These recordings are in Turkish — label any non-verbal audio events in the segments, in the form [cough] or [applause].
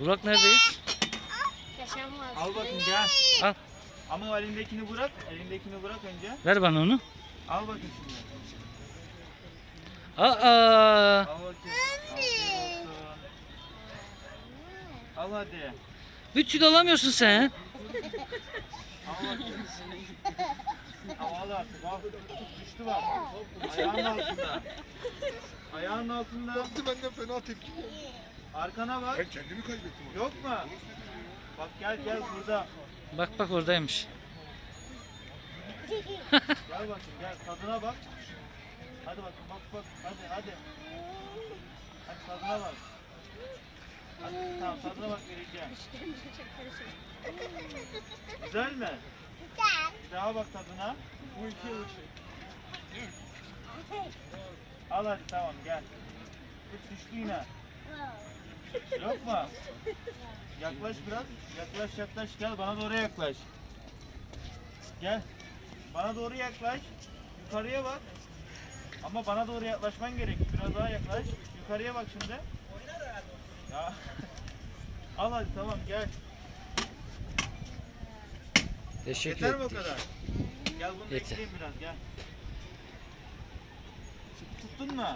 Burak neredeyiz? Yaşanmaz. Al bakayım gel. Al. Ama o elindekini bırak. Elindekini bırak önce. Ver bana onu. Al bakayım şimdi. Aa! Al bakayım. Afiyet olsun. Al hadi. Bütçü alamıyorsun sen. Al bakayım. Al al artık al. Düştü bak. Ayağın altında. Ayağın altında. Baktı benden fena tepki. Arkana bak. Ben kendimi kaybettim. orada. Yok mu? Bak gel gel burada. Bak bak oradaymış. [laughs] Gel bakayım gel tadına bak. Hadi bakayım bak bak hadi hadi. Hadi tadına bak. Hadi tamam tadına bak vereceğim. Güzel mi? Bir daha bak tadına. Bu iki ışık. Al hadi tamam gel. Tut düştü yine. Yok mu? Yaklaş biraz. Yaklaş yaklaş gel bana doğru yaklaş. Gel. Bana doğru yaklaş. Yukarıya bak. Ama bana doğru yaklaşman gerek. Biraz daha yaklaş. Yukarıya bak şimdi. Ya. [laughs] Al hadi tamam gel. Teşekkür Yeter mi o ettik. kadar? Gel bunu Yeter. bekleyeyim biraz gel. Tut- Tuttun mu?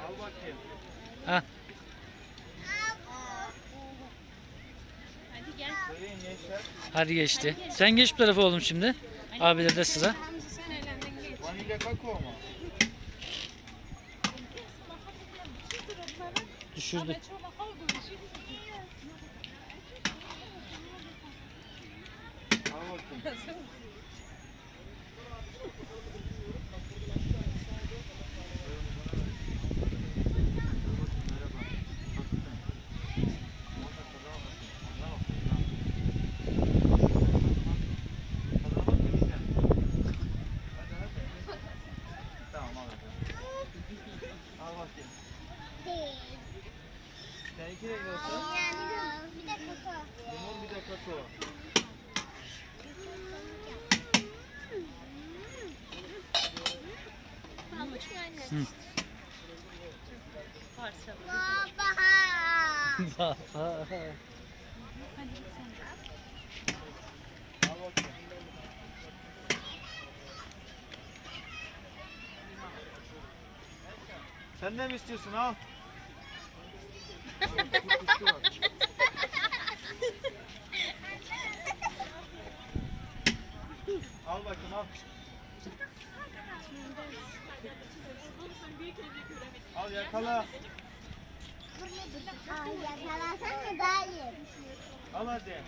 Al bakayım. Ha, Hadi gel. Geçti. Sen geç bu tarafa oğlum şimdi. Abilerde sıra. Vanilya kakao mu? Düşürdü. Al bakayım. Tamam al hadi. Al bakayım. Seninki ne yiyorsun? Limon bir de kakao. Al [laughs] bakayım. Sen de mi istiyorsun al? [laughs] Al bakayım al. Al yakala. Yakalasan daha iyi. Al hadi.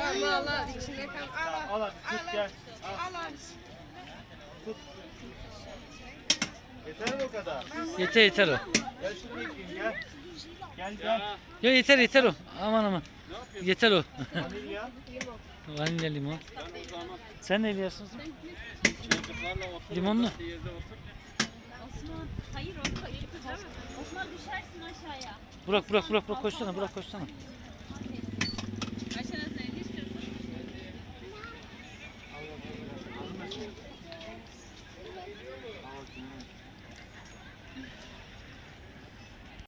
Allah Allah içinde kal. Tamam, al hadi tut gel. Al. Tut. Yeter mi o kadar? Yeter yeter o. Gel şunu yıkayayım gel. Gel gel. Ya yeter yeter o. Aman aman. Yeter o. Vanilya. Limon. Sen ne yiyorsun? Limonlu. Osman, hayır onu. Osman düşersin aşağıya. Burak, Burak, Burak, Burak koşsana, Burak koşsana. Aşağıda ne.